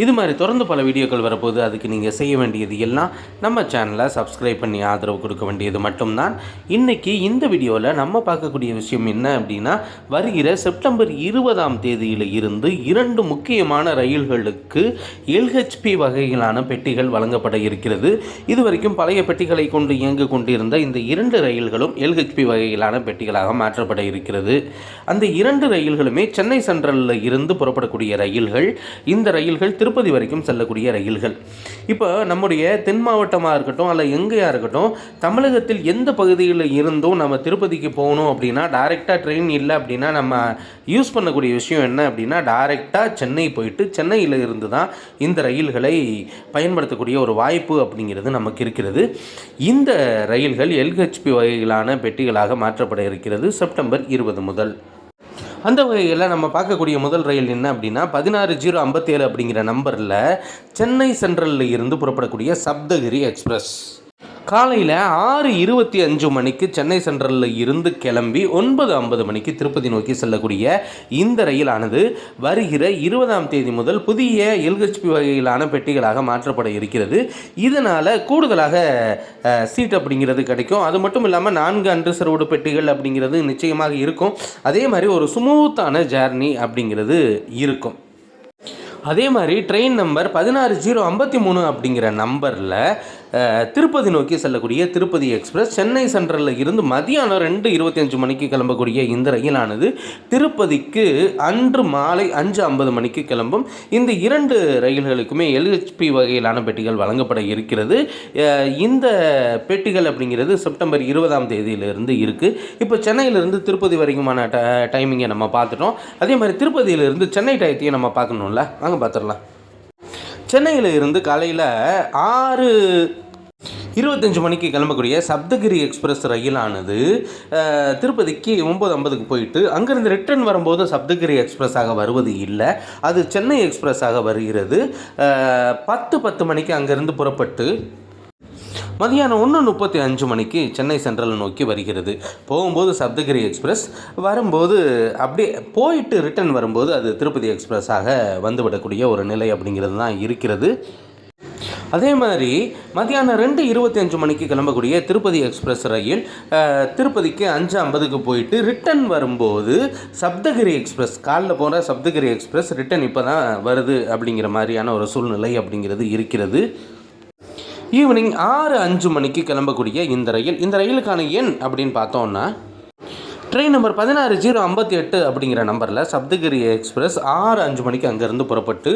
இது மாதிரி தொடர்ந்து பல வீடியோக்கள் வரப்போது அதுக்கு நீங்கள் செய்ய வேண்டியது எல்லாம் நம்ம சேனலை சப்ஸ்கிரைப் பண்ணி ஆதரவு கொடுக்க வேண்டியது மட்டும்தான். இன்றைக்கி இந்த வீடியோவில் நம்ம பார்க்கக்கூடிய விஷயம் என்ன அப்படின்னா வருகிற செப்டம்பர் இருபதாம் தேதியில் இருந்து இரண்டு முக்கியமான ரயில்களுக்கு எல்ஹெச்பி வகையிலான பெட்டிகள் வழங்கப்பட இருக்கிறது. இதுவரைக்கும் பழைய பெட்டிகளை கொண்டு இயங்கு கொண்டிருந்த இந்த இரண்டு ரயில்களும் எல்ஹெச்பி வகையிலான பெட்டிகளாக மாற்றப்பட இருக்கிறது. அந்த இரண்டு ரயில்களுமே சென்னை சென்ட்ரலில் இருந்து புறப்படக்கூடிய ரயில்கள். இந்த ரயில்கள் திருப்பதி வரைக்கும் செல்லக்கூடிய ரயில்கள். இப்போ நம்முடைய தென் மாவட்டமாக இருக்கட்டும் அல்ல எங்கேயா இருக்கட்டும் தமிழகத்தில் எந்த பகுதியில் இருந்தும் நம்ம திருப்பதிக்கு போகணும் அப்படின்னா டைரெக்டாக ட்ரெயின் இல்லை அப்படின்னா நம்ம யூஸ் பண்ணக்கூடிய விஷயம் என்ன அப்படின்னா டைரெக்டாக சென்னை போயிட்டு சென்னையில் இருந்து தான் இந்த ரயில்களை பயன்படுத்தக்கூடிய ஒரு வாய்ப்பு அப்படிங்கிறது நமக்கு இருக்கிறது. இந்த ரயில்கள் எல்ஹெச்பி வகையிலான பெட்டிகளாக மாற்றப்பட இருக்கிறது. செப்டம்பர் இருபது முதல். அந்த வகையில் நம்ம பார்க்கக்கூடிய முதல் ரயில் என்ன அப்படின்னா பதினாறு ஜீரோ ஐம்பத்தேழு அப்படிங்கிற நம்பரில் சென்னை சென்ட்ரலில் இருந்து புறப்படக்கூடிய சப்தகிரி எக்ஸ்பிரஸ். காலையில் ஆறு இருபத்தி அஞ்சு மணிக்கு சென்னை சென்ட்ரலில் இருந்து கிளம்பி ஒன்பது ஐம்பது மணிக்கு திருப்பதி நோக்கி செல்லக்கூடிய இந்த ரயிலானது வருகிற இருபதாம் தேதி முதல் புதிய எல்ஹெச்பி வகையிலான பெட்டிகளாக மாற்றப்பட இருக்கிறது. இதனால் கூடுதலாக சீட் அப்படிங்கிறது கிடைக்கும். அது மட்டும் இல்லாமல் நான்கு அன்ரிசர்வ்டு பெட்டிகள் அப்படிங்கிறது நிச்சயமாக இருக்கும். அதே மாதிரி ஒரு ஸ்மூத்தான ஜேர்னி அப்படிங்கிறது இருக்கும். அதே மாதிரி ட்ரெயின் நம்பர் பதினாறு ஜீரோ ஐம்பத்தி மூணு அப்படிங்கிற நம்பரில் திருப்பதி நோக்கி செல்லக்கூடிய திருப்பதி எக்ஸ்பிரஸ். சென்னை சென்ட்ரலில் இருந்து மதியானம் ரெண்டு இருபத்தஞ்சு மணிக்கு கிளம்பக்கூடிய இந்த ரயிலானது திருப்பதிக்கு அன்று மாலை அஞ்சு ஐம்பது மணிக்கு கிளம்பும். இந்த இரண்டு ரயில்களுக்குமே எல்ஹெச்பி வகையிலான பெட்டிகள் வழங்கப்பட இருக்கிறது. இந்த பெட்டிகள் அப்படிங்கிறது செப்டம்பர் இருபதாம் தேதியிலிருந்து இருக்குது இப்போ சென்னையிலிருந்து திருப்பதி வரைக்குமான ட டைமிங்கை நம்ம பார்த்துட்டோம். அதே மாதிரி திருப்பதியிலிருந்து சென்னை டயத்தையும் நம்ம பார்க்கணும்ல. வாங்க பார்த்துடலாம். சென்னையில் இருந்து காலையில் ஆறு இருபத்தஞ்சு மணிக்கு கிளம்பக்கூடிய சப்தகிரி எக்ஸ்பிரஸ் ரயிலானது திருப்பதிக்கு ஒம்பது ஐம்பதுக்கு போயிட்டு அங்கேருந்து ரிட்டர்ன் வரும்போது சப்தகிரி எக்ஸ்பிரஸாக வருவது இல்லை. அது சென்னை எக்ஸ்பிரஸாக வருகிறது. பத்து பத்து மணிக்கு அங்கேருந்து புறப்பட்டு மதியானம் ஒன்று முப்பத்தி அஞ்சு மணிக்கு சென்னை சென்ட்ரல் நோக்கி வருகிறது. போகும்போது சப்தகிரி எக்ஸ்பிரஸ் வரும்போது அப்படியே போயிட்டு ரிட்டர்ன் வரும்போது அது திருப்பதி எக்ஸ்பிரஸாக வந்துவிடக்கூடிய ஒரு நிலை அப்படிங்கிறது தான் இருக்கிறது. அதே மாதிரி மத்தியானம் ரெண்டு இருபத்தி அஞ்சு மணிக்கு கிளம்பக்கூடிய திருப்பதி எக்ஸ்பிரஸ் ரயில் திருப்பதிக்கு அஞ்சு ஐம்பதுக்கு போயிட்டு ரிட்டன் வரும்போது சப்தகிரி எக்ஸ்பிரஸ் காலைல போகிற சப்தகிரி எக்ஸ்பிரஸ் ரிட்டன் இப்போ தான் வருது அப்படிங்கிற மாதிரியான ஒரு சூழ்நிலை அப்படிங்கிறது இருக்கிறது. ஈவினிங் ஆறு அஞ்சு மணிக்கு கிளம்பக்கூடிய இந்த ரயில். இந்த ரயிலுக்கான எண் அப்படின்னு பார்த்தோம்னா ட்ரெயின் நம்பர் பதினாறு ஜீரோ ஐம்பத்தி எட்டு அப்படிங்கிற நம்பரில் சப்தகிரி எக்ஸ்பிரஸ் ஆறு அஞ்சு மணிக்கு அங்கேருந்து புறப்பட்டு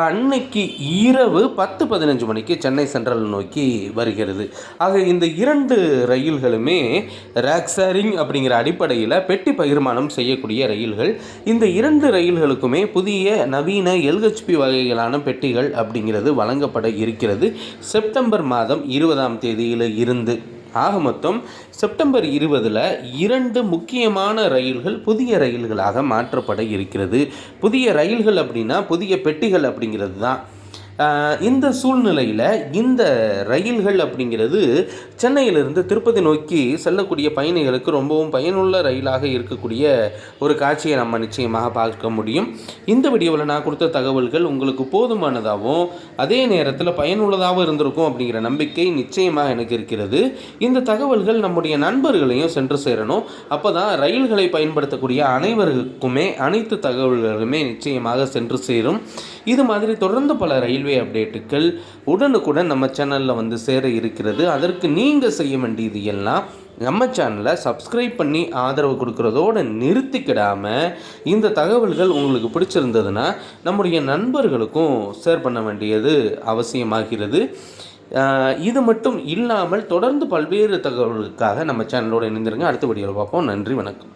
அன்னைக்கு இரவு பத்து பதினஞ்சு மணிக்கு சென்னை சென்ட்ரல் நோக்கி வருகிறது. ஆக இந்த இரண்டு ரயில்களுமே ரேக்ஸாரிங் அப்படிங்கிற அடிப்படையில் பெட்டி பகிர்மானம் செய்யக்கூடிய ரயில்கள். இந்த இரண்டு ரயில்களுக்குமே புதிய நவீன எல்ஹெச்பி வகைகளான பெட்டிகள் அப்படிங்கிறது வழங்கப்பட இருக்கிறது. செப்டம்பர் மாதம் இருபதாம் தேதியில் இருந்து. ஆக மொத்தம் செப்டம்பர் இருபதில் இரண்டு முக்கியமான ரயில்கள் புதிய ரயில்களாக மாற்றப்பட இருக்கிறது. புதிய ரயில்கள் அப்படின்னா புதிய பெட்டிகள் அப்படிங்கிறது தான். இந்த சூழ்நிலையில் இந்த ரயில்கள் அப்படிங்கிறது சென்னையிலிருந்து திருப்பதி நோக்கி செல்லக்கூடிய பயணிகளுக்கு ரொம்பவும் பயனுள்ள ரயிலாக இருக்கக்கூடிய ஒரு காட்சியை நம்ம நிச்சயமாக பார்க்க முடியும். இந்த வீடியோவில் நான் கொடுத்த தகவல்கள் உங்களுக்கு போதுமானதாகவும் அதே நேரத்தில் பயனுள்ளதாகவும் இருந்திருக்கும் அப்படிங்கிற நம்பிக்கை நிச்சயமாக எனக்கு இருக்கிறது. இந்த தகவல்கள் நம்முடைய நண்பர்களையும் சென்று சேரணும். அப்போ தான் ரயில்களை பயன்படுத்தக்கூடிய அனைவருக்குமே அனைத்து தகவல்களுமே நிச்சயமாக சென்று சேரும். இது மாதிரி தொடர்ந்து பல ரயில் ரயில்வே அப்டேட்டுகள் உடனுக்குடன் நம்ம சேனலில் வந்து சேர இருக்கிறது. அதற்கு நீங்கள் செய்ய வேண்டியது எல்லாம் நம்ம சேனலை சப்ஸ்கிரைப் பண்ணி ஆதரவு கொடுக்குறதோடு நிறுத்திக்கிடாமல் இந்த தகவல்கள் உங்களுக்கு பிடிச்சிருந்ததுன்னா நம்முடைய நண்பர்களுக்கும் ஷேர் பண்ண வேண்டியது அவசியமாகிறது. இது மட்டும் இல்லாமல் தொடர்ந்து பல்வேறு தகவல்களுக்காக நம்ம சேனலோடு இணைந்திருங்க. அடுத்த வீடியோவில் பார்ப்போம். நன்றி வணக்கம்.